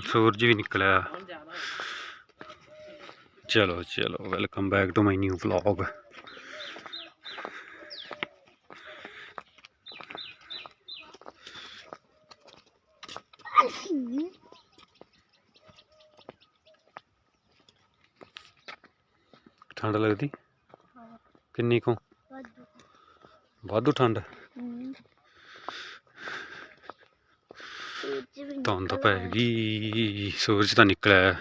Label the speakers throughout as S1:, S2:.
S1: ਸੂਰਜ ਵੀ ਨਿਕਲਿਆ। ਚਲੋ ਚਲੋ welcome back to my new vlog ਠੰਡ ਲੱਗਦੀ? ਕਿੰਨੀ ਕੁ? ਵਾਧੂ ਠੰਡ? ਧੁੰਦ ਪੈ ਗਈ ਸੂਰਜ ਤਾਂ ਨਿਕਲਿਆ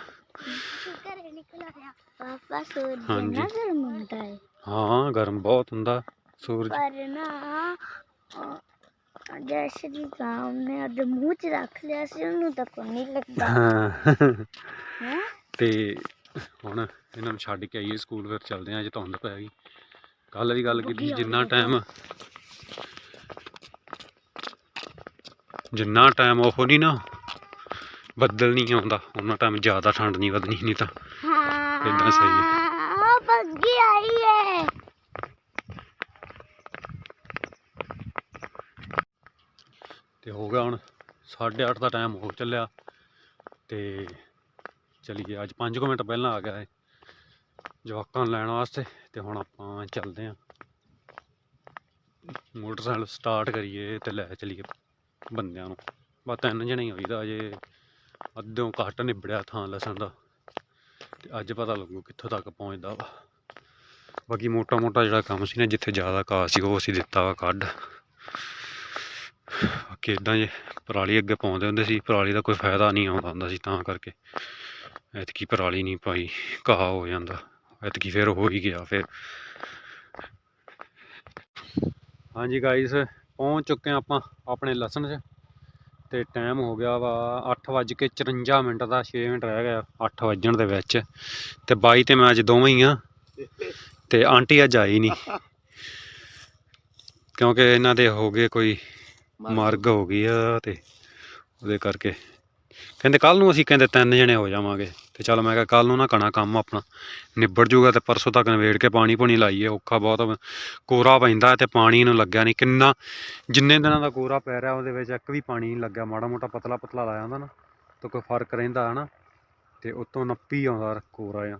S2: ਪਾਪਾ ਸੂਰਜ
S1: ਹਾਂਜੀ।
S2: ਨਾ ਗਰਮ ਹੁੰਦਾ ਹੈ।
S1: ਹਾਂ ਗਰਮ ਬਹੁਤ ਹੁੰਦਾ ਸੂਰਜ।
S2: ਪਰ ਨਾ ਅਹ, ਜੈਸੇ ਗਾਉਂ ਨੇ ਉਹਦੇ ਮੂੰਹ ਚ ਰੱਖ ਲਿਆ ਸੀ ਉਹਨੂੰ ਤਾਂ ਕੋਈ ਨਹੀਂ ਲੱਗਦਾ।
S1: ਹਾਂ।
S2: ਹੈ?
S1: ਤੇ ਹੁਣ ਇਹਨਾਂ ਨੂੰ ਛੱਡ ਕੇ ਆਈਏ ਸਕੂਲ ਫਿਰ ਚੱਲਦੇ ਆਂ ਅੱਜ ਧੁੰਦ ਪੈ ਗਈ। ਕੱਲ ਵੀ ਗੱਲ ਕੀਤੀ ਸੀ, ਜਿੰਨਾ ਟਾਈਮ ਜਿੰਨਾ ਟਾਈਮ ਉਹ ਨਹੀਂ ਨਾ ਬੱਦਲ ਨਹੀਂ ਆਉਂਦਾ। ਉਹਨਾਂ ਟਾਈਮ ਜ਼ਿਆਦਾ ਠੰਡ ਨਹੀਂ ਵਧਣੀ ਨਹੀਂ ਤਾਂ
S2: ਹਾਂ
S1: ਏਦਾਂ ਸਹੀ ਹੈ।
S2: ਉਹ ਬੱਗੀ ਆਈ ਹੈ
S1: ਤੇ ਹੋ ਗਿਆ ਹੁਣ 8:30 ਦਾ ਟਾਈਮ ਹੋ ਚੱਲਿਆ ਤੇ ਚਲੀਏ। ਅੱਜ 5 ਮਿੰਟ ਪਹਿਲਾਂ ਆ ਗਿਆ ਹੈ ਜਵਾਕਾਂ ਨੂੰ ਲੈਣ ਵਾਸਤੇ ਤੇ ਹੁਣ ਆਪਾਂ ਚੱਲਦੇ ਆਂ ਮੋਟਰਸਾਈਕਲ ਸਟਾਰਟ ਕਰੀਏ ਤੇ ਲੈ ਚਲੀਏ ਬੰਦਿਆਂ ਨੂੰ। ਬਸ ਤਿੰਨ ਜਣੇ ਹੀ ਹੋਈਦਾ ਅਜੇ। ਅੱਧਿਓਂ ਘੱਟ ਨਿਬੜਿਆ ਥਾਂ ਲਸਣ ਦਾ। ਤੇ ਅੱਜ ਪਤਾ ਲੱਗੂ ਕਿੱਥੋਂ ਤੱਕ ਪਹੁੰਚਦਾ ਵਾ। ਬਾਕੀ ਮੋਟਾ ਮੋਟਾ ਜਿਹੜਾ ਕੰਮ ਸੀ ਨਾ, ਜਿੱਥੇ ਜ਼ਿਆਦਾ ਘਾਹ ਸੀ, ਉਹ ਅਸੀਂ ਦਿੱਤਾ ਵਾ ਕੱਢ। ਬਾਕੀ ਇਦਾਂ ਜੇ ਪਰਾਲੀ ਅੱਗੇ ਪਾਉਂਦੇ ਹੁੰਦੇ ਸੀ, ਪਰਾਲੀ ਦਾ ਕੋਈ ਫਾਇਦਾ ਨਹੀਂ ਆਉਂਦਾ ਹੁੰਦਾ ਸੀ ਤਾਂ ਕਰਕੇ। ਐਤਕੀ ਪਰਾਲੀ ਨਹੀਂ ਪਾਈ, ਘਾਹ ਹੋ ਜਾਂਦਾ। ਐਤਕੀ ਫਿਰ ਹੋ ਹੀ ਗਿਆ ਫਿਰ। ਹਾਂਜੀ ਗਾਇਸ ਪਹੁੰਚ ਚੁੱਕੇ ਹਾਂ ਆਪਾਂ ਆਪਣੇ ਲਸਣ 'ਚ। ਤੇ ਟਾਈਮ ਹੋ ਗਿਆ ਵਾ 8:54 ਮਿੰਟ ਦਾ 6 ਮਿੰਟ ਰਹਿ ਗਿਆ 8 ਵੱਜਣ ਦੇ ਵਿੱਚ। ਤੇ ਬਾਈ ਤੇ ਮੈਂ ਅੱਜ ਦੋਵੇਂ ਹੀ ਆ ਤੇ ਆਂਟੀ ਅੱਜ ਆਈ ਨਹੀਂ। ਕਿਉਂਕਿ ਇਹਨਾਂ ਦੇ ਹੋ ਗਏ ਕੋਈ ਮਰਗ ਹੋ ਗਈ ਆ ਤੇ ਉਹਦੇ ਕਰਕੇ ਕਹਿੰਦੇ ਕੱਲ ਨੂੰ ਅਸੀਂ ਕਹਿੰਦੇ ਤਿੰਨ ਜਣੇ ਹੋ ਜਾਵਾਂਗੇ। ਤੇ ਚਲ ਮੈਂ ਕਿਹਾ ਕੱਲ ਨੂੰ ਨਾ ਕਣਾ ਕੰਮ ਆਪਣਾ। ਨਿਬੜ ਜੂਗਾ ਤੇ ਪਰਸੋਂ ਤੱਕ ਨਵੇੜ ਕੇ ਪਾਣੀ ਪੂਣੀ ਲਾਈਏ, ਔਖਾ ਬਹੁਤ ਕੋਰਾ ਪੈਂਦਾ ਤੇ ਪਾਣੀ ਨੂੰ ਲੱਗਿਆ ਨਹੀਂ ਕਿੰਨਾ, ਜਿੰਨੇ ਦਿਨਾਂ ਦਾ ਕੋਰਾ ਪੈ ਰਿਹਾ ਉਹਦੇ ਵਿੱਚ ਇੱਕ ਵੀ ਪਾਣੀ ਨਹੀਂ ਲੱਗਾ ਮਾੜਾ ਮੋਟਾ ਪਤਲਾ ਪਤਲਾ ਲਾਇਆ ਹੁੰਦਾ ਨਾ, ਤਾਂ ਕੋਈ ਫ਼ਰਕ ਰਹਿੰਦਾ ਹਨਾ। ਤੇ ਉਤੋਂ ਨੱਪੀ ਆਉਂਦਾ ਕੋਰਾ ਆ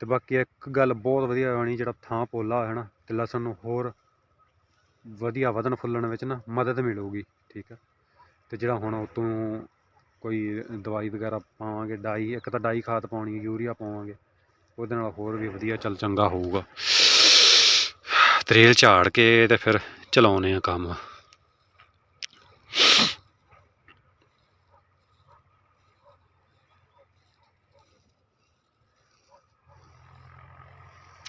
S1: ਤੇ ਬਾਕੀ ਇੱਕ ਗੱਲ ਬਹੁਤ ਵਧੀਆ ਹੋਣੀ ਜਿਹੜਾ ਥਾਂ ਪੋਲਾ ਹੋਇਆ ਨਾ, ਤੇ ਲਸਣ ਨੂੰ ਹੋਰ ਵਧੀਆ ਵਧਣ ਫੁੱਲਣ ਵਿੱਚ ਨਾ ਮਦਦ ਮਿਲੂਗੀ, ਠੀਕ ਆ। ਤੇ ਜਿਹੜਾ ਹੁਣ ਉਤੋਂ ਕੋਈ ਦਵਾਈ ਵਗੈਰਾ ਪਾਵਾਂਗੇ ਡਾਈ ਇੱਕ ਤਾਂ ਡਾਈ ਖਾਦ ਪਾਉਣੀ ਹੈ ਯੂਰੀਆ ਪਾਵਾਂਗੇ ਉਹਦੇ ਨਾਲ ਹੋਰ ਵੀ ਵਧੀਆ ਚੱਲ ਚੰਗਾ ਹੋਊਗਾ। ਤਰੇਲ ਝਾੜ ਕੇ ਤੇ ਫਿਰ ਚਲਾਉਨੇ ਆ ਕੰਮ।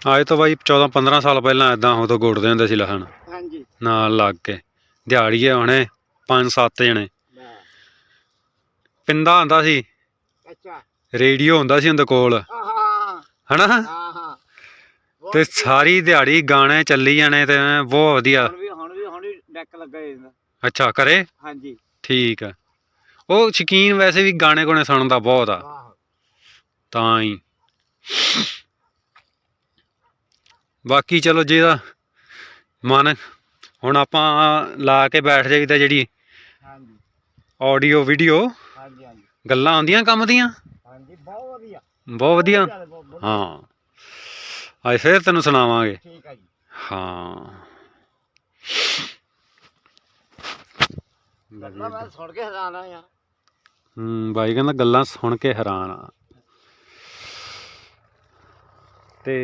S1: ਆਏ ਤਾਂ ਬਾਈ 14 15 ਸਾਲ ਪਹਿਲਾਂ ਇਦਾਂ ਉਦੋਂ ਗੋੜਦੇ ਹੁੰਦੇ ਸੀ ਲਹਣ
S3: ਹਾਂਜੀ।
S1: ਨਾਲ ਲੱਗ ਕੇ। ਦਿਹਾੜੀਏ ਹੁਣੇ। ਪੰਜ ਸੱਤ ਜਣੇ। ਪਿੰਦਾ ਹੁੰਦਾ ਸੀ।
S3: ਅੱਛਾ।
S1: ਰੇਡੀਓ ਹੁੰਦਾ ਸੀ ਉਹਦੇ ਕੋਲ। ਹਨਾ?
S3: ਹਾਂ ਹਾਂ।
S1: ਤੇ ਸਾਰੀ ਦਿਹਾੜੀ ਗਾਣੇ ਚੱਲੀ ਜਾਣੇ ਤੇ ਐਂ ਬਹੁਤ ਵਧੀਆ।
S3: ਹੁਣ ਵੀ ਹੁਣ ਵੀ ਹੁਣ ਵੀ ਡੈਕ ਲੱਗਾ ਜਾਂਦਾ
S1: ਅੱਛਾ ਕਰੇ?
S3: ਹਾਂਜੀ।
S1: ਠੀਕ ਆ। ਉਹ ਸ਼ਕੀਨ ਵੈਸੇ ਵੀ ਗਾਣੇ ਗੁਣੇ ਸੁਣਨ ਦਾ ਬਹੁਤ ਆ।
S3: ਆਹ।
S1: ਤਾਂ ਹੀ। ਬਾਕੀ ਚਲੋ ਜਿਹਦਾ ਮਨ ਹੁਣ ਆਪਾਂ ਲਾ ਕੇ ਬੈਠ ਜਾਈਦਾ ਜਿਹੜੀ
S3: ਹਾਂਜੀ।
S1: ਆਡੀਓ ਵੀਡੀਓ
S3: ਹਾਂਜੀ ਹਾਂਜੀ।
S1: ਗੱਲਾਂ ਆਉਂਦੀਆਂ ਕੰਮ ਦੀਆਂ?
S3: ਹਾਂਜੀ ਬਹੁਤ ਵਧੀਆ।
S1: ਬਹੁਤ। ਹਾਂ। ਅੱਜ ਫੇਰ ਤੈਨੂੰ ਸੁਣਾਵਾਂਗੇ।
S3: ਠੀਕ ਹੈ ਜੀ।
S1: ਹਾਂ।
S3: ਗੱਲਾਂ ਮੈਂ ਸੁਣ ਕੇ ਹੈਰਾਨ ਆ
S1: ਹੂੰ ਬਾਈ ਕਹਿੰਦਾ ਗੱਲਾਂ ਸੁਣ ਕੇ ਹੈਰਾਨ ਆ। ਤੇ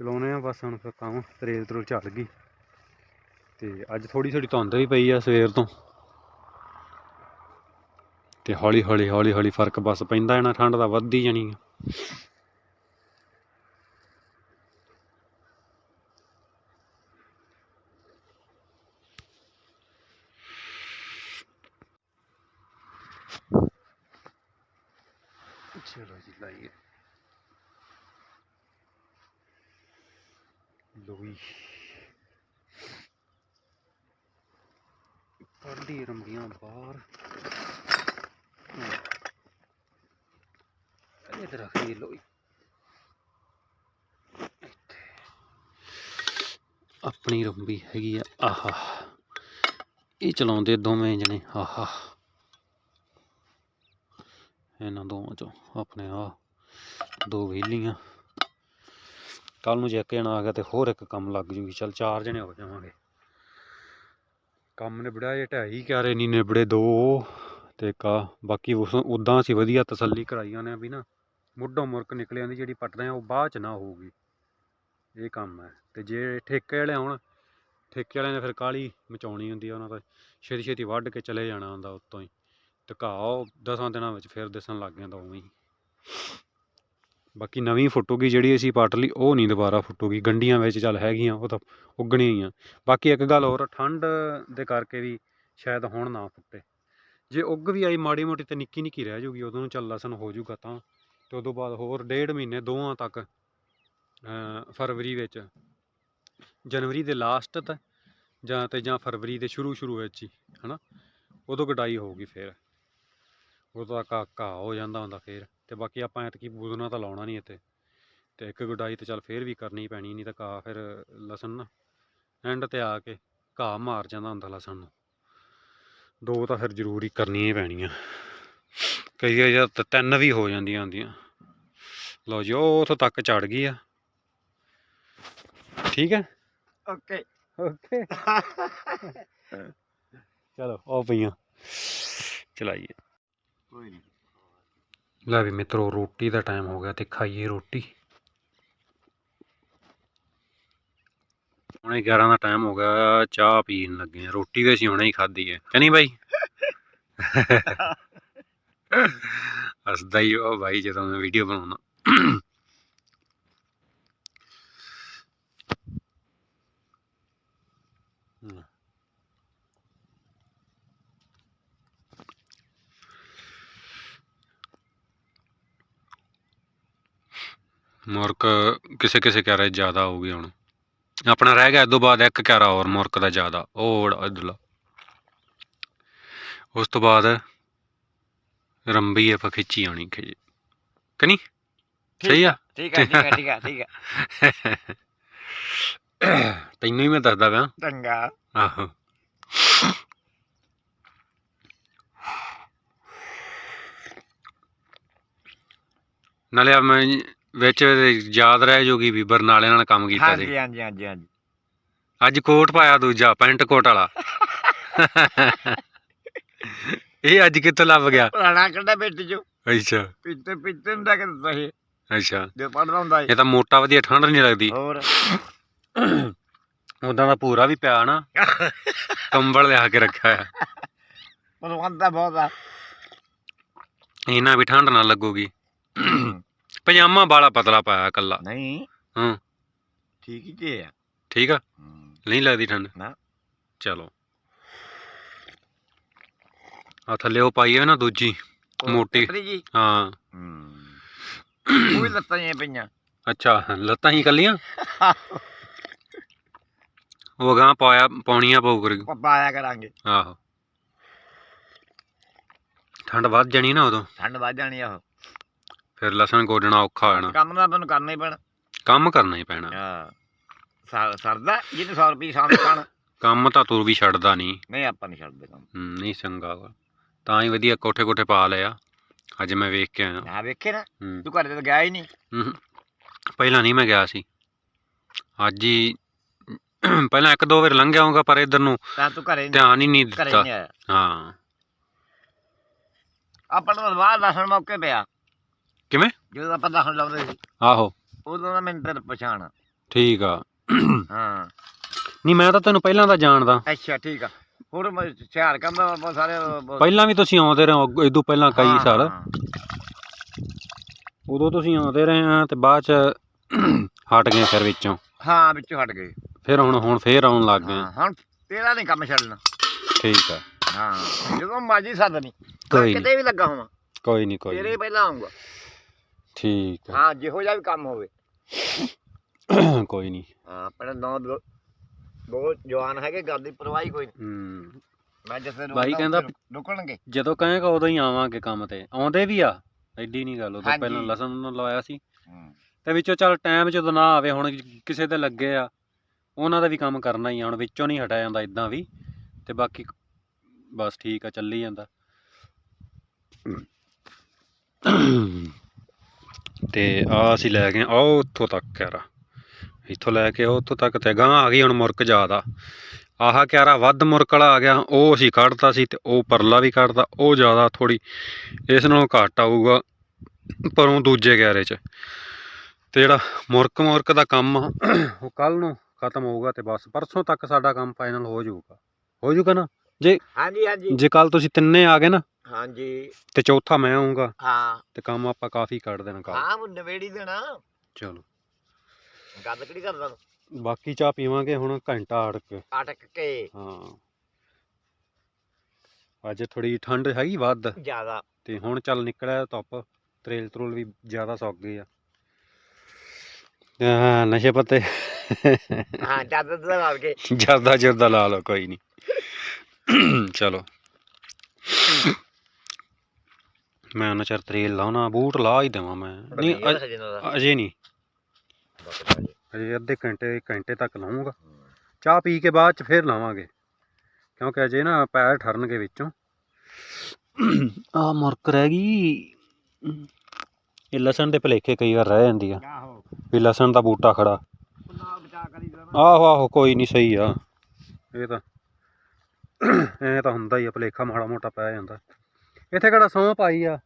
S1: ਚਲਾਉਣੇ ਆ ਬਸ ਹੁਣ ਫਿਰ ਕੰਮ ਤਰੇਲ ਤਰੁਲ ਚੱਲ ਗਈ। ਤੇ ਅੱਜ ਥੋੜੀ ਥੋੜੀ ਧੁੰਦ ਵੀ ਪਈ ਆ ਸਵੇਰ ਤੋਂ। ਤੇ ਹੌਲੀ ਹੌਲੀ ਹੌਲੀ ਹੌਲੀ ਫ਼ਰਕ ਬਸ ਪੈਂਦਾ ਜਾਣਾ, ਠੰਡ ਦਾ ਵੱਧਦੀ ਜਾਣੀ ਆ। ਚਲੋ ਜੀ, ਲਾਈਏ। ਲੋਈ ਕੱਢੀ ਰੰਬੀਆਂ ਬਾਹਰ। ਇਹ ਰੱਖੀ ਲੋਈ ਆਪਣੀ ਰੰਬੀ ਹੈਗੀ ਆ ਆਹਾ ਇਹ ਚਲਾਉਂਦੇ ਦੋਵੇਂ ਜਣੇ ਆਹਾ ਇਹਨਾਂ ਦੋਵਾਂ ਚੋਂ ਆਪਣੇ ਆ ਦੋ ਵਿਹਲੀਆਂ ਕੱਲ ਨੂੰ ਜੇ ਇੱਕ ਜਣਾ ਆ ਗਿਆ ਤੇ ਹੋਰ ਇੱਕ ਕੰਮ ਲੱਗ ਜੂਗੀ ਚਲ ਚਾਰ ਜਣੇ ਹੋ ਜਾਵਾਂਗੇ ਕੰਮ ਨਿਬੜਿਆ ਜੇ ਢਾਈ ਕਿਆਰੇ ਨਹੀਂ ਨਿਬੜੇ ਦੋ ਤੇ ਇੱਕ ਬਾਕੀ ਉਸ ਉਦਾਂ ਅਸੀਂ ਵਧੀਆ ਤਸੱਲੀ ਕਰਾਈਆਂ ਨੇ ਵੀ ਨਾ ਮੁੱਢੋਂ ਮੁਰਕ ਨਿਕਲਿਆਂ ਦੀ ਜਿਹੜੀ ਪੱਟਦੇ ਆ ਉਹ ਬਾਅਦ ਚ ਨਾ ਹੋਊਗੀ। ਇਹ ਕੰਮ ਹੈ। ਤੇ ਜੇ ਠੇਕੇ ਵਾਲੇ ਆਉਣ, ਠੇਕੇ ਵਾਲਿਆਂ ਨੇ ਫਿਰ ਕਾਲੀ ਮਚਾਉਣੀ ਹੁੰਦੀ ਆ, ਉਹਨਾਂ ਦਾ ਛੇਤੀ ਛੇਤੀ ਵੱਢ ਕੇ ਚਲੇ ਜਾਣਾ ਹੁੰਦਾ ਉੱਤੋਂ ਹੀ। ਤੇ ਘਾਹ ਉਹ ਦਸਾਂ ਦਿਨਾਂ ਵਿੱਚ ਫਿਰ ਦਿਸਣ ਲੱਗ ਜਾਂਦਾ ਉਵੇਂ ਹੀ। ਬਾਕੀ ਨਵੀਂ ਫੁੱਟੂਗੀ ਜਿਹੜੀ ਅਸੀਂ ਪੱਟ ਲਈ, ਉਹ ਨਹੀਂ ਦੁਬਾਰਾ ਫੁੱਟੂਗੀ। ਗੰਡੀਆਂ ਵਿੱਚ ਚੱਲ ਹੈਗੀਆਂ, ਉਹ ਤਾਂ ਉੱਗਣੀਆਂ ਹੀ ਆ। ਬਾਕੀ ਇੱਕ ਗੱਲ ਹੋਰ, ਠੰਡ ਦੇ ਕਰਕੇ ਵੀ ਸ਼ਾਇਦ ਹੁਣ ਨਾ ਫੁੱਟੇ। ਜੇ ਉੱਗ ਵੀ ਆਈ, ਮਾੜੀ ਮੋਟੀ ਤੇ ਨਿੱਕੀ ਨਿੱਕੀ ਰਹਿ ਜੂਗੀ, ਉਦੋਂ ਨੂੰ ਚੱਲ ਲਸਣ ਹੋ ਜੂਗਾ ਤਾਂ। ਤੇ ਉਦੋਂ ਬਾਅਦ ਹੋਰ ਡੇਢ ਮਹੀਨੇ ਦੋਵਾਂ ਤੱਕ ਫਰਵਰੀ ਵਿੱਚ। ਜਨਵਰੀ ਦੇ ਲਾਸਟ ਤੱਕ ਜਾਂ ਤੇ ਜਾਂ ਫਰਵਰੀ ਦੇ ਸ਼ੁਰੂ ਸ਼ੁਰੂ ਵਿੱਚ ਹੀ, ਹਨਾ? ਉਦੋਂ ਕਟਾਈ ਹੋਊਗੀ ਫਿਰ। ਉਦੋਂ ਤੱਕ ਘਾਹ ਹੋ ਜਾਂਦਾ ਹੁੰਦਾ ਫਿਰ। ਤੇ ਬਾਕੀ ਆਪਾਂ ਐਤਕੀ ਬੂਦਨਾ ਤਾਂ ਲਾਉਣਾ ਨਹੀਂ ਇੱਥੇ। ਤੇ ਇੱਕ ਗੁਡਾਈ ਤੇ ਚੱਲ ਫੇਰ ਵੀ ਕਰਨੀ ਪੈਣੀ, ਨਹੀਂ ਤਾਂ ਘਾਹ ਫਿਰ ਲਸਣ ਨਾ। ਐਂਡ ਤੇ ਆ ਕੇ ਘਾਹ ਮਾਰ ਜਾਂਦਾ ਹੁੰਦਾ ਲਸਣ ਨੂੰ। ਦੋ ਤਾਂ ਫਿਰ ਜ਼ਰੂਰੀ ਕਰਨੀਆਂ ਹੀ ਪੈਣੀਆਂ। ਕਈ ਵਾਰ ਤਾਂ ਤਿੰਨ ਵੀ ਹੋ ਜਾਂਦੀਆਂ ਹੁੰਦੀਆਂ। ਲਓ ਜੀ ਉਹ ਉੱਥੋਂ ਤੱਕ ਚੜ ਗਈ ਆ। ਠੀਕ ਹੈ?
S3: ਓਕੇ।
S1: ਓਕੇ। ਚਲੋ ਉਹ ਪਈਆਂ। ਚਲਾਈਏ।
S3: ਕੋਈ ਨਹੀਂ।
S1: ਲੈ ਵੀ ਮਿੱਤਰੋ ਰੋਟੀ ਦਾ ਟਾਈਮ ਹੋ ਗਿਆ ਤੇ ਖਾਈਏ ਰੋਟੀ। ਹੁਣੇ 11 ਦਾ ਟਾਈਮ ਹੋ ਗਿਆ ਚਾਹ ਪੀਣ ਲੱਗੇ ਆ। ਰੋਟੀ ਵੀ ਅਸੀਂ ਹੁਣੇ ਹੀ ਖਾਧੀ ਹੈ। ਕਿ ਨਹੀਂ ਬਾਈ? ਹੱਸਦਾ ਹੀ ਉਹ ਬਾਈ ਜਦੋਂ ਮੈਂ ਵੀਡੀਓ ਬਣਾਉਣਾ ਹਮ। ਮੁਰਕ ਕਿਸੇ ਕਿਸੇ ਕਹਿ ਰਹੇ ਜ਼ਿਆਦਾ ਹੋ ਗਿਆ ਹੁਣ। ਆਪਣਾ ਰਹਿ ਗਿਆ ਇਦੋਂ ਬਾਅਦ ਇੱਕ ਕਹਿਰਾ ਹੋਰ ਮੁਰਕ ਦਾ ਜ਼ਿਆਦਾ। ਉਹ ਇਧਰਲਾ। ਉਸ ਤੋਂ ਬਾਅਦ ਰੰਬੀ ਆਪਾਂ ਖਿੱਚੀ ਆਉਣੀ ਖਿੱਚ ਕਿ ਨਹੀਂ? ਸਹੀ ਆ?
S3: ਠੀਕ ਹੈ ਠੀਕ ਹੈ ਠੀਕ ਹੈ
S1: ਤੈਨੂੰ ਹੀ ਮੈਂ ਦੱਸਦਾ ਪਿਆ।
S3: ਚੰਗਾ।
S1: ਆਹੋ। ਨਾਲੇ ਆ ਮੈਂ ਵਿੱਚ ਯਾਦ ਰਹਿ ਜੂਗੀ ਵੀ ਬਰਨਾਲੇ ਨਾਲ ਕੰਮ ਕੀਤਾ ਸੀ।
S3: ਹਾਂਜੀ ਹਾਂਜੀ ਹਾਂਜੀ ਹਾਂਜੀ।
S1: ਅੱਜ ਕੋਟ ਪਾਇਆ ਦੂਜਾ ਪੈਂਟ ਕੋਟ ਵਾਲਾ। ਇਹ ਅੱਜ ਕਿੱਥੋਂ ਲੱਭ ਗਿਆ?
S3: ਪੁਰਾਣਾ ਕੱਢਾ ਬੇਟੀ ਚੋ
S1: ਅੱਛਾ।
S3: ਪਿੱਤੇ ਪਿੱਤੇ ਨੂੰ ਕੇ ਦਿੱਤਾ ਸੀ।
S1: ਅੱਛਾ।
S3: ਜੋ ਪੜਦਾ ਹੁੰਦਾ
S1: ਇਹ ਤਾਂ ਮੋਟਾ ਵਧੀਆ ਠੰਡ ਨਹੀਂ ਲੱਗਦੀ।
S3: ਹੋਰ?
S1: ਉਦਾਂ ਦਾ ਪੂਰਾ ਵੀ ਪਿਆ ਨਾ। ਕੰਬਲ ਲਿਆ ਕੇ ਰੱਖਿਆ ਆ
S3: ਪਰਵੰਦਾ ਬਹੁਤ ਆ।
S1: ਇਹਨਾਂ ਵੀ ਠੰਡ ਨਾ ਲੱਗੂਗੀ। ਪਜਾਮਾ ਬਾਲਾ ਪਤਲਾ ਪਾਇਆ ਕੱਲਾ।
S3: ਨਹੀਂ।
S1: ਹਾਂ।
S3: ਠੀਕ ਹੀ ਤੇ ਆ।
S1: ਠੀਕ ਆ?
S3: ਹਮ,
S1: ਨਹੀਂ ਲੱਗਦੀ ਠੰਡ।
S3: ਨਾ।
S1: ਚਲੋ। ਆ ਥੱਲੇ ਉਹ ਪਾਈ ਹੈ ਨਾ ਦੂਜੀ ਮੋਟੀ।
S3: ਪਤਲੀ ਜੀ।
S1: ਹਾਂ।
S3: ਉਹ ਵੀ ਲੱਤਾਂ ਜਿਹੀਆਂ ਪਈਆਂ।
S1: ਅੱਛਾ ਲੱਤਾਂ ਹੀ ਕੱਲੀਆਂ ਉਹ ਗਾਂ ਪਾਇਆ ਪਾਉਣੀਆਂ ਪਊ ਕਰ।
S3: ਪਾਇਆ ਕਰਾਂਗੇ।
S1: ਆਹੋ। ਠੰਡ ਵੱਧ ਜਾਣੀ ਨਾ ਉਦੋਂ।
S3: ਠੰਡ ਵੱਧ ਜਾਣੀ ਆ ਉਹ।
S1: ਫਿਰ ਲਸਣ ਗੋਡਣਾ ਔਖਾ ਹੋ ਜਾਣਾ।
S3: ਕੰਮ ਤਾਂ ਆਪਾਂ ਨੂੰ ਕਰਨਾ ਹੀ ਪੈਣਾ।
S1: ਕੰਮ ਕਰਨਾ ਹੀ ਪੈਣਾ।
S3: ਹਾਂ। ਸਰ- ਸਰਦਾ ਜਿਹਨੇ 100 ਰੁਪਏ ਸ਼ਾਮ ਨੂੰ ਖਾਣ।
S1: ਕੰਮ ਤਾਂ ਤੂੰ ਵੀ ਛੱਡਦਾ ਨਹੀਂ।
S3: ਨਹੀਂ ਆਪਾਂ ਨਹੀਂ ਛੱਡਦੇ ਕੰਮ।
S1: ਨਹੀਂ ਚੰਗਾ ਵਾ। ਤਾਂ ਹੀ ਵਧੀਆ ਕੋਠੇ ਕੋਠੇ ਪਾ ਲਿਆ ਅੱਜ ਮੈਂ ਵੇਖ ਕੇ ਆਇਆ।
S3: ਆ ਵੇਖੇ ਨਾ? ਤੂੰ ਘਰੇ ਤਾਂ ਗਿਆ ਹੀ ਨਹੀਂ।
S1: ਹਮ। ਪਹਿਲਾਂ ਨਹੀਂ ਮੈਂ ਗਿਆ ਸੀ। ਅੱਜ ਹੀ ਪਹਿਲਾਂ ਇੱਕ ਦੋ ਵਾਰ ਲੰਘ ਆਉਂਗਾ ਪਰ ਇਧਰ ਨੂੰ
S3: ਤਾਂ ਤੂੰ ਘਰੇ ਨੀ-
S1: ਧਿਆਨ ਹੀ ਨਹੀਂ
S3: ਘਰੇ
S1: ਦਿੱਤਾ।
S3: ਨਹੀਂ ਆਇਆ।
S1: ਹਾਂ।
S3: ਆਪਾਂ ਨੂੰ ਬਾਹਰ ਦੱਸਣ ਮੌਕੇ ਪਿਆ।
S1: ਕਿਵੇਂ?
S3: ਜਦੋਂ ਆਪਾਂ ਦੱਸਣ ਲਾਉਂਦੇ ਸੀ।
S1: ਆਹੋ।
S3: ਉਦੋਂ ਦਾ ਮੈਨੂੰ ਤੇਰੇ ਪਛਾਣ।
S1: ਠੀਕ ਆ।
S3: ਹਾਂ।
S1: ਨਹੀਂ ਮੈਂ ਤਾਂ ਤੈਨੂੰ ਪਹਿਲਾਂ ਦਾ ਜਾਣਦਾ।
S3: ਅੱਛਾ ਠੀਕ ਆ। ਹੋਰ ਮੈਂ ਸ਼ਹਿਰ ਕੰਦਾ ਆਪਾਂ ਸਾਰੇ
S1: ਪਹਿਲਾਂ ਵੀ ਤੁਸੀਂ ਆਉਂਦੇ ਰਹੇ ਇਦੋਂ ਪਹਿਲਾਂ ਕਈ
S3: ਹਾਂ,
S1: ਸਾਲ।
S3: ਹਾਂ।
S1: ਉਦੋਂ ਤੁਸੀਂ ਆਉਂਦੇ ਰਹੇ ਆ ਤੇ ਬਾਅਦ ਚ ਹਟ ਗਏ ਫਿਰ ਵਿੱਚੋਂ।
S3: ਹਾਂ ਵਿੱਚੋਂ ਹਟ ਗਏ।
S1: ਫਿਰ ਹੁਣ ਹੁਣ ਫੇਰ ਆਉਣ ਲੱਗ ਗਏ।
S3: ਹਾਂ ਹੁਣ ਤੇਰਾ ਨਹੀਂ ਕੰਮ ਛੱਡਣਾ।
S1: ਠੀਕ ਆ।
S3: ਹਾਂ ਜਦੋਂ ਮਰਜ਼ੀ ਸੱਦ ਨਹੀਂ
S1: ਕੋਈ
S3: ਕਿਤੇ ਵੀ ਲੱਗਾ ਹੋਵਾਂ।
S1: ਕੋਈ ਨਹੀਂ ਕੋਈ
S3: ਤੇਰੇ
S1: ਨੀ,
S3: ਹੀ ਪਹਿਲਾਂ ਆਉਂਗਾ
S1: ਠੀਕ ਆ।
S3: ਹਾਂ ਜਿਹੋ ਜਿਹਾ ਵੀ ਕੰਮ ਹੋਵੇ।
S1: ਕੋਈ ਨਹੀਂ
S3: ਹਾਂ ਆਪਣੇ ਨੌ ਦੋ ਜਵਾਨ ਹੈਗੇ ਗੱਲ ਦੀ ਪਰਵਾਹ ਕੋਈ ਨਹੀਂ।
S1: ਹੂੰ।
S3: ਮੈਂ ਜਿੱਥੇ
S1: ਬਾਈ ਕਹਿੰਦਾ
S3: ਰੁਕਣਗੇ।
S1: ਜਦੋਂ ਕਹੇਗਾ ਉਦੋਂ ਹੀ ਆਵਾਂਗੇ ਕੰਮ ਤੇ। ਆਉਂਦੇ ਵੀ ਆ ਐਡੀ ਨਹੀਂ ਗੱਲ ਉਦੋਂ। ਪਹਿਲਾਂ ਲਸਣ ਨੂੰ ਲਵਾਇਆ ਸੀ। ਤੇ ਵਿੱਚੋਂ ਚੱਲ ਟਾਈਮ ਜਦੋਂ ਨਾ ਆਵੇ ਹੁਣ ਕਿਸੇ ਦੇ ਲੱਗੇ ਆ ਉਹਨਾਂ ਦਾ ਵੀ ਕੰਮ ਕਰਨਾ ਹੀ ਆ ਹੁਣ ਵਿੱਚੋਂ ਨਹੀਂ ਹਟਿਆ ਜਾਂਦਾ ਇਦਾਂ ਵੀ। ਤੇ ਬਾਕੀ ਬਸ ਠੀਕ ਆ ਚੱਲੀ ਜਾਂਦਾ। ਤੇ ਆ ਅਸੀਂ ਲੈ ਗਏ ਆ ਉੱਥੋਂ ਤੱਕ ਕਿਆਰਾ ਇੱਥੋਂ ਲੈ ਕੇ ਉੱਥੋਂ ਤੱਕ ਤੇ ਗਾਂ ਆ ਗਈ ਹੁਣ ਮੁਰਕ ਜ਼ਿਆਦਾ। ਆਹ ਕਿਆਰਾ ਵੱਧ ਮੁਰਕ ਵਾਲਾ ਆ ਗਿਆ ਉਹ ਅਸੀਂ ਕੱਢਤਾ ਸੀ ਤੇ ਉਹ ਪਰਲਾ ਵੀ ਕੱਢਤਾ ਉਹ ਜ਼ਿਆਦਾ ਥੋੜੀ ਇਸ ਨਾਲੋਂ ਘੱਟ ਆਊਗਾ ਪਰੋਂ ਦੂਜੇ ਕਿਆਰੇ 'ਚ। ਤੇ ਜਿਹੜਾ ਮੁਰਕ ਮੁਰਕ ਦਾ ਕੰਮ ਉਹ ਕੱਲ ਨੂੰ ਖਤਮ ਹੋਊਗਾ ਤੇ ਬਸ ਪਰਸੋਂ ਤੱਕ ਸਾਡਾ ਕੰਮ ਫਾਈਨਲ ਹੋ ਜਾਊਗਾ। ਹੋ ਜਾਊਗਾ ਨਾ?
S3: ਹਾਂਜੀ ਹਾਂਜੀ।
S1: ਜੇ ਕੱਲ ਤੁਸੀਂ ਤਿੰਨੇ ਆ ਗਏ ਨਾ
S3: ਹਾਂਜੀ।
S1: ਤੇ ਚੌਥਾ ਮੈਂ ਆਉਂਗਾ
S3: ਹਾਂ।
S1: ਤੇ ਕੰਮ ਆਪਾਂ ਕਾਫੀ ਕੱਢ ਦੇਣਾ ਕੱਲ
S3: ਹਾਂ ਨਵੇੜੀ ਦੇਣਾ।
S1: ਚਲੋ।
S3: ਗੱਲ ਕਿਹੜੀ ਕਰਦਾ
S1: ਬਾਕੀ ਚਾਹ ਪੀਵਾਂਗੇ ਹੁਣ ਘੰਟਾ ਅੜ ਕੇ
S3: ਅਟਕ ਕੇ।
S1: ਹਾਂ। ਅੱਜ ਥੋੜੀ ਠੰਡ ਹੈਗੀ ਵੱਧ।
S3: ਜ਼ਿਆਦਾ।
S1: ਤੇ ਹੁਣ ਚੱਲ ਨਿਕਲਿਆ ਧੁੱਪ। ਤਰੇਲ ਤਰੂਲ ਵੀ ਜ਼ਿਆਦਾ ਸੁੱਕ ਗਈ ਆ। ਹਾਂ ਨਸ਼ੇ ਪੱਤੇ।
S3: ਹਾਂ ਜਦ ਦਾ ਨਾਲ ਕੇ।
S1: ਜਰਦਾ ਜਰਦਾ ਲਾ ਲਓ ਕੋਈ ਨਹੀਂ। ਚਲੋ। ਮੈਂ ਉਹਨਾਂ ਚਿਰ ਤਰੇਲ ਲਾਉਣਾ ਬੂਟ ਲਾ ਹੀ ਦੇਵਾਂ ਮੈਂ। ਨਹੀਂ ਅ- ਅਜੇ ਨਹੀਂ। ਅਜੇ ਅੱਧੇ ਘੰਟੇ ਘੰਟੇ ਤੱਕ ਲਾਉਂਗਾ ਚਾਹ ਪੀ ਕੇ ਬਾਅਦ ਚ ਫੇਰ ਲਾਵਾਂਗੇ। ਕਿਉਂਕਿ ਅਜੇ ਨਾ ਪੈਰ ਠਰਨਗੇ ਵਿੱਚੋਂ। ਆ ਮੁਰਕ ਰਹਿ ਗਈ। ਇਹ ਲਸਣ ਦੇ ਭਲੇਖੇ ਕਈ ਵਾਰ ਰਹਿ ਜਾਂਦੀ ਆ।
S3: ਆਹੋ।
S1: ਵੀ ਲਸਣ ਦਾ ਬੂਟਾ ਖੜਾ। ਆਹੋ ਆਹੋ ਕੋਈ ਨਹੀਂ ਸਹੀ ਆ। ਇਹ ਤਾਂ ਐ ਤਾਂ ਹੁੰਦਾ ਹੀ ਆ ਭਲੇਖਾ ਮਾੜਾ ਮੋਟਾ ਪੈ ਜਾਂਦਾ। ਇੱਥੇ ਕਿਹੜਾ ਸੌਂ ਪਾਈ ਆ?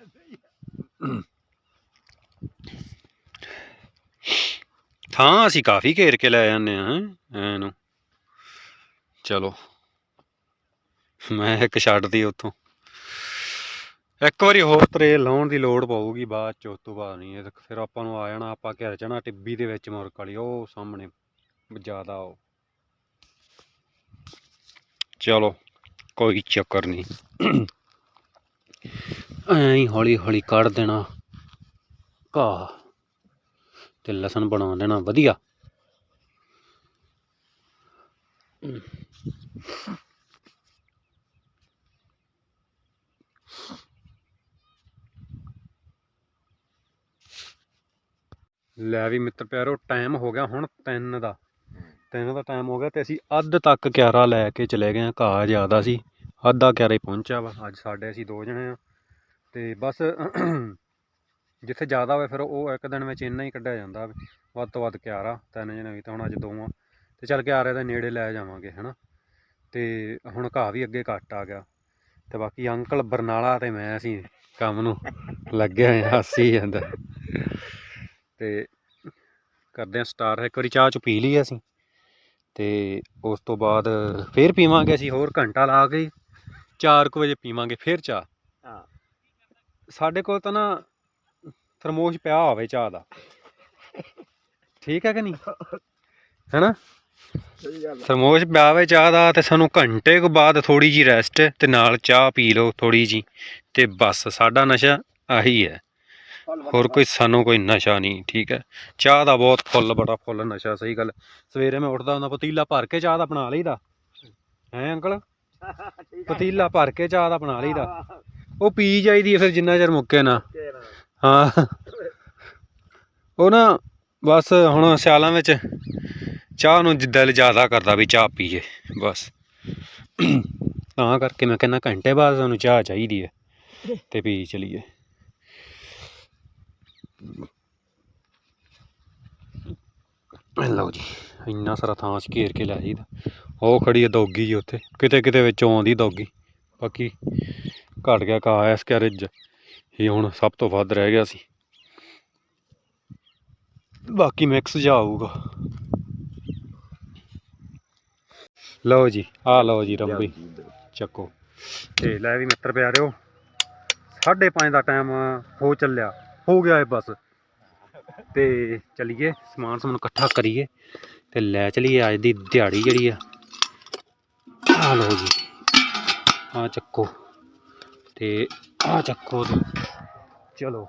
S1: ਥਾਂ ਅਸੀਂ ਕਾਫੀ ਘੇਰ ਕੇ ਲੈ ਜਾਂਦੇ ਆ ਐਨੂੰ। ਚਲੋ। ਮੈਂ ਇੱਕ ਛੱਡਦੀ ਉੱਥੋਂ। ਇੱਕ ਵਾਰੀ ਹੋਰ ਤਰੇਲ ਲਾਉਣ ਦੀ ਲੋੜ ਪਊਗੀ ਬਾਅਦ ਚ, ਉਸ ਤੋਂ ਬਾਅਦ ਨਹੀਂ। ਫਿਰ ਆਪਾਂ ਨੂੰ ਆ ਜਾਣਾ, ਆਪਾਂ ਘਿਰ ਜਾਣਾ ਟਿੱਬੀ ਦੇ ਵਿੱਚ ਮੁਰਕ ਵਾਲੀ, ਉਹ ਸਾਹਮਣੇ, ਜ਼ਿਆਦਾ ਉਹ। ਚਲੋ, ਕੋਈ ਚੱਕਰ ਨਹੀਂ। ਐਂ ਹੀ ਹੌਲੀ ਹੌਲੀ ਕੱਢ ਦੇਣਾ। ਘਾਹ। ਤੇ ਲਸਣ ਬਣਾ ਦੇਣਾ ਵਧੀਆ। ਲੈ ਵੀ ਮਿੱਤਰ ਪਿਆਰੋ ਟਾਈਮ ਹੋ ਗਿਆ ਹੁਣ 3 ਦਾ। 3 ਦਾ ਟਾਈਮ ਹੋ ਗਿਆ ਤੇ ਅਸੀਂ ਅੱਧ ਤੱਕ ਕਿਆਰਾ ਲੈ ਕੇ ਚਲੇ ਗਏ ਆ। ਘਾਹ ਜ਼ਿਆਦਾ ਸੀ। ਅੱਧਾ ਕਿਆਰੇ ਪਹੁੰਚਿਆ ਵਾ। ਅੱਜ ਸਾਡੇ ਅਸੀਂ ਦੋ ਜਣੇ ਆ। ਤੇ ਬਸ ਜਿੱਥੇ ਜ਼ਿਆਦਾ ਹੋਵੇ ਫਿਰ ਉਹ ਇੱਕ ਦਿਨ ਵਿੱਚ ਇੰਨਾ ਹੀ ਕੱਢਿਆ ਜਾਂਦਾ ਵੀ ਵੱਧ ਤੋਂ ਵੱਧ ਕਿਆਰਾ ਤਿੰਨ ਜਣੇ ਵੀ ਤਾਂ ਹੁਣ ਅੱਜ ਦੋ ਆ। ਤੇ ਚੱਲ ਕਿਆਰੇ ਦੇ ਨੇੜੇ ਲੈ ਜਾਵਾਂਗੇ, ਹਨਾ। ਤੇ ਹੁਣ ਘਾਹ ਵੀ ਅੱਗੇ ਘੱਟ ਆ ਗਿਆ। ਤੇ ਬਾਕੀ ਅੰਕਲ ਬਰਨਾਲਾ ਤੇ ਮੈਂ ਅਸੀਂ ਕੰਮ ਨੂੰ ਲੱਗੇ ਹੋਏ ਆ ਜਾਂਦਾ। ਤੇ ਕਰਦੇ ਆ ਸਟਾਰ ਇੱਕ ਵਾਰੀ ਚਾਹ ਚ ਪੀ ਲਈ ਅਸੀਂ। ਤੇ ਉਸ ਤੋਂ ਬਾਅਦ ਫੇਰ ਪੀਵਾਂਗੇ ਅਸੀਂ, ਹੋਰ ਘੰਟਾ ਲਾ ਕੇ 4 ਵਜੇ ਪੀਵਾਂਗੇ, ਫੇਰ ਚਾਹ।
S3: ਹਾਂ।
S1: ਸਾਡੇ ਕੋਲ ਤਾਂ ਨਾ ਥਰਮੋਸ਼ ਪਿਆ ਹੋਵੇ ਚਾਹ ਦਾ। ਠੀਕ ਹੈ ਕਿ ਨਹੀਂ? ਹੈਨਾ? ਥਰਮੋਸ਼ ਪਿਆ ਹੋਵੇ ਚਾਹ ਦਾ ਤੇ ਸਾਨੂੰ ਘੰਟੇ ਕੁ ਬਾਅਦ ਥੋੜੀ ਜੀ ਰੈਸਟ ਤੇ ਨਾਲ ਚਾਹ ਪੀ ਲਓ ਥੋੜੀ ਜੀ ਤੇ ਬਸ ਸਾਡਾ ਨਸ਼ਾ ਆਹੀ ਹੈ। ਹੋਰ ਕੋਈ ਸਾਨੂੰ ਕੋਈ ਨਸ਼ਾ ਨਹੀਂ ਠੀਕ ਹੈ? ਚਾਹ ਦਾ ਬਹੁਤ ਫੁੱਲ ਬੜਾ ਫੁੱਲ ਨਸ਼ਾ ਸਹੀ ਗੱਲ। ਸਵੇਰੇ ਮੈਂ ਉੱਠਦਾ ਹੁੰਦਾ ਪਤੀਲਾ ਭਰ ਕੇ ਚਾਹ ਦਾ ਬਣਾ ਲਈਦਾ। ਹੈ ਅੰਕਲ? ਪਤੀਲਾ ਭਰ ਕੇ ਚਾਹ ਦਾ ਬਣਾ ਲਈਦਾ। ਉਹ ਪੀ ਜਾਈਦੀ ਹੈ ਫਿਰ ਜਿੰਨਾ ਚਿਰ ਮੁੱਕੇ ਨਾ। ਹਾਂ। ਉਹ ਨਾ ਬਸ ਹੁਣ ਸਿਆਲਾਂ ਵਿੱਚ ਚਾਹ ਨੂੰ ਜ- ਦਿਲ ਜ਼ਿਆਦਾ ਕਰਦਾ ਵੀ ਚਾਹ ਪੀਏ ਬਸ। ਤਾਂ ਕਰਕੇ ਮੈਂ ਕਹਿੰਦਾ ਘੰਟੇ ਬਾਅਦ ਸਾਨੂੰ ਚਾਹ ਚਾਹੀਦੀ ਹੈ ਤੇ ਪੀ ਚਲੀਏ। ਲਓ ਜੀ ਇੰਨਾ ਸਾਰਾ ਥਾਂ ਚ ਘੇਰ ਕੇ ਲੈ ਜਾਈਦਾ। ਉਹ ਖੜੀ ਹੈ ਦੌਗੀ ਜੀ ਉੱਥੇ ਕਿਤੇ ਕਿਤੇ ਵਿੱਚੋਂ ਆਉਂਦੀ ਦੌਗੀ। ਬਾਕੀ ਘਟ ਗਿਆ ਘਾਹ ਇਸ ਕੈਰੇਜ ਇਹ ਹੁਣ ਸਭ ਤੋਂ ਵੱਧ ਰਹਿ ਗਿਆ ਸੀ। ਬਾਕੀ ਮਿਕਸ ਜਾ ਆਊਗਾ। ਲਓ ਜੀ ਆ ਲਓ ਜੀ ਰੰਬੀ। ਚੱਕੋ। ਤੇ ਲੈ ਵੀ ਮਿੱਤਰ ਪਿਆਰਿਓ 5:30 ਦਾ ਟਾਈਮ ਹੋ ਚੱਲਿਆ। ਹੋ ਗਿਆ ਏ ਬਸ। ਤੇ ਚਲੀਏ, ਸਮਾਨ ਸਮਾਨ ਇਕੱਠਾ ਕਰੀਏ। ਤੇ ਲੈ ਚਲੀਏ ਅੱਜ ਦੀ ਦਿਹਾੜੀ ਜਿਹੜੀ ਆ। ਆ ਲਓ ਜੀ। ਆ ਚੱਕੋ। ਤੇ ਆ ਚੱਕੋ ਤੇ। ਚਲੋ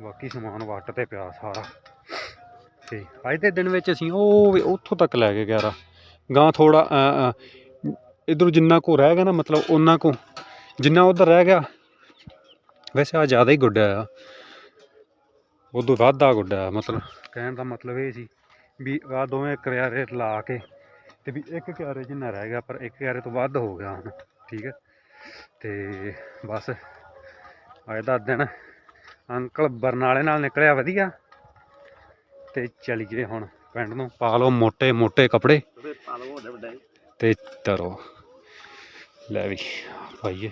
S1: ਬਾਕੀ ਸਮਾਨ ਵੱਟ ਤੇ ਪਿਆ ਸਾਰਾ। ਤੇ ਅੱਜ ਦੇ ਦਿਨ ਵਿੱਚ ਅਸੀਂ ਉਹ ਉੱਥੋਂ ਤੱਕ ਲੈ ਕੇ ਗਿਆ ਰਾ। ਗਾਂ ਥੋੜਾ ਇਧਰ ਜਿੰਨਾ ਕੋ ਰਹਿ ਗਿਆ ਨਾ ਮਤਲਬ ਉਹਨਾਂ ਕੋ ਜਿੰਨਾ ਉਧਰ ਰਹਿ ਗਿਆ ਵੈਸੇ ਆ ਜ਼ਿਆਦਾ ਹੀ ਗੁੱਡਾ ਆ। ਉਦੋਂ ਵਾਧਾ ਗੁੱਡਾ ਆ, ਮਤਲਬ। ਕਹਿਣ ਦਾ ਮਤਲਬ ਇਹ ਸੀ ਵੀ ਆ ਦੋਵੇਂ ਕਿਆਰੇ ਲਾ ਕੇ ਤੇ ਵੀ ਇੱਕ ਕਿਆਰੇ ਜਿੰਨਾ ਰਹਿ ਗਿਆ ਪਰ ਇੱਕ ਕਿਆਰੇ ਤੋਂ ਵੱਧ ਹੋ ਗਿਆ ਹੁਣ ਠੀਕ ਹੈ ਤੇ ਬਸ ਅੱਜ ਦਾ ਦਿਨ ਅੰਕਲ ਬਰਨਾਲੇ ਨਾਲ ਨਿਕਲਿਆ ਵਧੀਆ। ਤੇ ਚਲੀਏ ਹੁਣ ਪਿੰਡ ਨੂੰ। ਪਾ ਲਓ ਮੋٹے ਮੋٹے ਕੱਪੜੇ। ਤੇ ਤਰੋ ਲੈ ਵੀ ਭਾਈਏ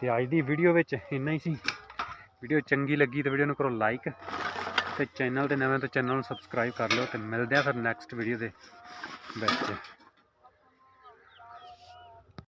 S1: ਤੇ ਅੱਜ ਦੀ ਵੀਡੀਓ ਵਿੱਚ ਇੰਨਾ ਹੀ ਸੀ। ਵੀਡੀਓ ਚੰਗੀ ਲੱਗੀ ਤਾਂ ਵੀਡੀਓ ਨੂੰ ਕਰੋ ਲਾਈਕ ਤੇ ਚੈਨਲ ਤੇ ਨਵੇਂ ਤਾਂ ਚੈਨਲ ਨੂੰ ਸਬਸਕ੍ਰਾਈਬ ਕਰ ਲਿਓ ਤੇ ਮਿਲਦੇ ਆ ਫਿਰ ਨੈਕਸਟ ਵੀਡੀਓ ਦੇ ਵਿੱਚ।